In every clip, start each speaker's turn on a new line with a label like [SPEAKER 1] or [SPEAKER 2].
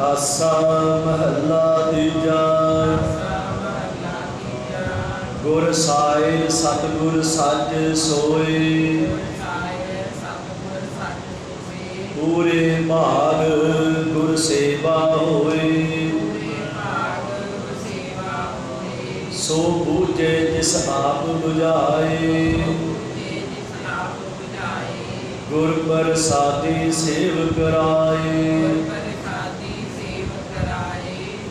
[SPEAKER 1] ਆਸਾ ਮਹੱਲਾ ਤੀਜਾ ਗੁਰ ਸਾਹਿਬ ਸਤਿਗੁਰ ਸੱਜ ਸੋਏ ਪੂਰੇ ਭਾਗ ਗੁਰ ਸੇਵਾ ਹੋਏ ਸੋ ਬੂਝੇ ਜਿਸ ਆਪ 부ਝਾਏ ਗੁਰ ਪ੍ਰਸਾਦੀ ਸੇਵ ਕਰਾਏ।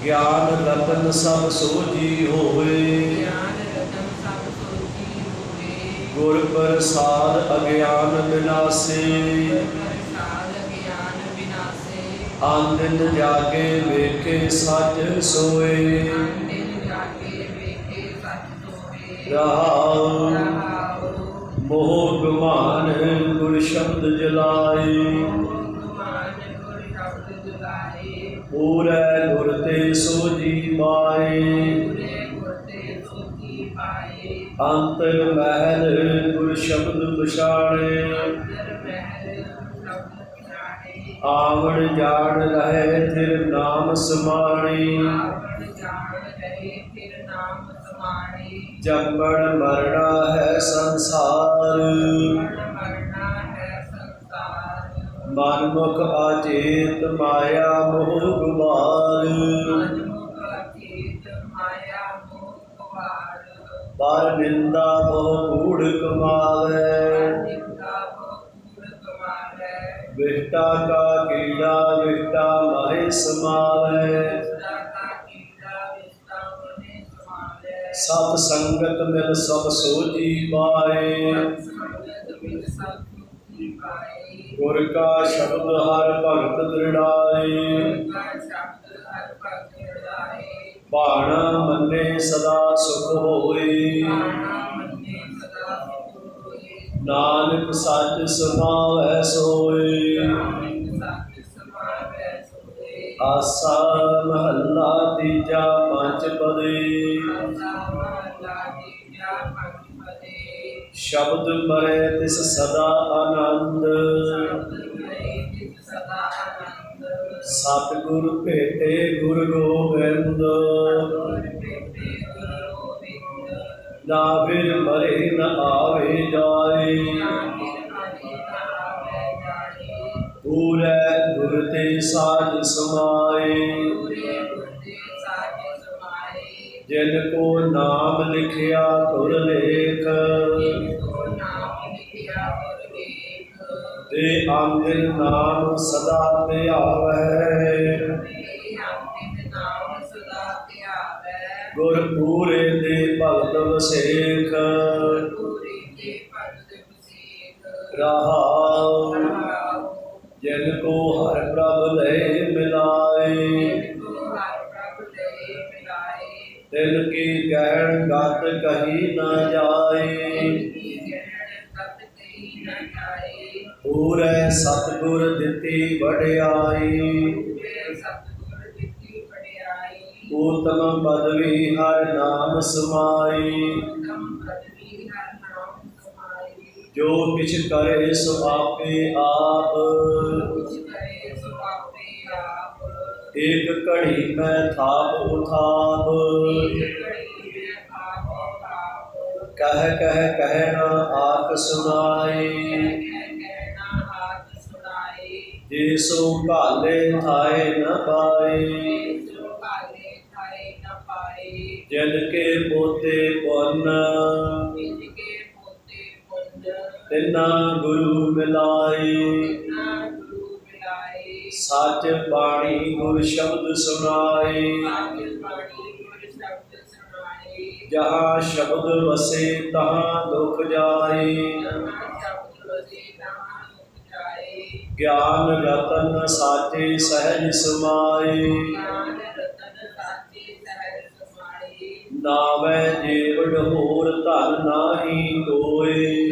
[SPEAKER 1] ਗਿਆਨ ਰਤਨ ਸਭ ਸੋਜੀ ਹੋਏ ਗੁਰ ਪ੍ਰਸਾਦ ਅਗਿਆਨ ਬਿਨਾਸੇ। ਆਨੰਦ ਜਾਗੇ ਵੇਖੇ ਸੱਚ ਸੋਏ। ਰਹਾਉ। ਮੋਹ ਗੁਮਾਨ ਗੁਰ ਸ਼ਬਦ ਜਲਾਏ। ਪੂਰੇ ਗੁਰ ਤੇ ਸੋਜੀ ਮਾਏ। ਅੰਤਰ ਮਹਿਲ ਗੁਰ ਸ਼ਬਦ ਪਛਾਣੇ ਆਵਣ ਜਾਣ ਰਹੇ ਫਿਰ ਨਾਮ ਸਮਾਣੀ। ਜੰਮਣ ਮਰਣਾ ਹੈ ਸੰਸਾਰ। ਮਨ ਮੁਖ ਆਚੇਤ ਮਾਇਆ ਮੋਹ ਗੁਮਾਰ ਪਰ ਨਿੰਦਾ ਬਹੁ ਕੂੜ ਕਮਾਵੇ। ਵਿਸ਼ਟਾ ਕਾ ਕੀੜਾ ਵਿਸ਼ਟਾ ਮਾਹਿ ਸਮਾਵੇ। ਸਤ ਸੰਗਤ ਮਿਲ ਸਭ ਸੋਜੀ ਪਾਏ। ਗੁਰ ਕਾ ਸ਼ਬਦ ਹਰ ਭਗਤ ਦ੍ਰਿੜਾਏ। ਬਾਣਾ ਮੰਨੇ ਸਦਾ ਸੁਖ ਹੋਏ। ਨਾਨਕ ਸੱਚ ਸੁਭਾਵੈ ਸੋਏ। ਆਸਾ ਮਹੱਲਾ ਤੀਜਾ ਪੰਜ ਪਦੇ। ਸ਼ਬਦ ਮਰੇ ਤਿਸ ਸਦਾ ਆਨੰਦ। ਸਤਿਗੁਰ ਭੇਟੇ ਗੁਰ ਗੋਬਿੰਦ। ਨਾ ਫਿਰ ਮਰੇ ਨ ਆਵੇ ਜਾਏ। ਪੂਰੇ ਗੁਰ ਤੇ ਸਾਜ ਸਮਾਏ। ਜਿਨ ਕੋ ਨਾਮ ਲਿਖਿਆ ਤੁਰ ਲੇਖ। ਤੇ ਆਂਗਨ ਨਾਮ ਸਦਾ ਧਿਆਵੈ ਗੁਰ ਪੂਰੇ ਦੇ ਭਗਤ ਵਸੇਖ। ਰਹਾਉ, ਜਿਨ ਕੋ ਹਰ ਪ੍ਰਭ ਲੈ ਮਿਲਾਏ। ਤਿਲ ਕੀ ਕਹਿਣ ਗਤ ਕਹੀ ਨਾ ਜਾਏ। ਪੂਰੇ ਸਤਿਗੁਰ ਦਿੱਤੀ ਵਡਿਆਈ। ਉਤਮ ਪਦਵੀ ਹਰ ਨਾਮ ਸਮਾਈ। ਜੋ ਕਿਛ ਕਰੇ ਸੋ ਆਪੇ ਆਪ। ਏਕ ਘੜੀ ਮੈਂ ਥਾਪ ਉਥਾਪ। ਕਹਿ ਕਹਿ ਕਹਿਣਾ ਆਪ ਸੁਣਾਈ। ਜੇ ਸੋ ਭਾਲੇ ਥਾਏ ਨ ਪਾਏ। ਜਨ ਕੇ ਪੋਤੇ ਪੁੰਨ। ਤਿਨਾ ਗੁਰੂ ਮਿਲਾਏ। ਸੱਚ ਬਾਣੀ ਗੁਰ ਸ਼ਬਦ ਸੁਣਾਏ। ਜਹਾਂ ਸ਼ਬਦ ਵਸੇ ਤਹਾਂ ਦੁਖ ਜਾਏ। ਗਿਆਨ ਰਤਨ ਸਾਚੇ ਸਹਿਜ ਸਮਾਏ। ਨਾਵੇਂ ਜੀਵੜ ਹੋਰ ਧਨ ਨਾਹੀ ਕੋਏ।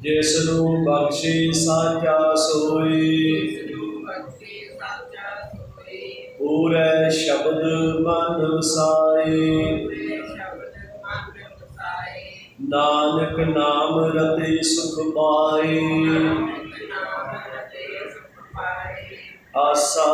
[SPEAKER 1] ਜਿਸ ਨੂੰ ਬਖਸ਼ੀ ਸਾਚਾ ਸੋਈ ਪੂਰੇ ਸ਼ਬਦ ਮਨ ਵਸਾਏ ਨਾਨਕ ਨਾਮ ਰਤੇ ਸੁਖ ਪਾਏ। ਆਸਾ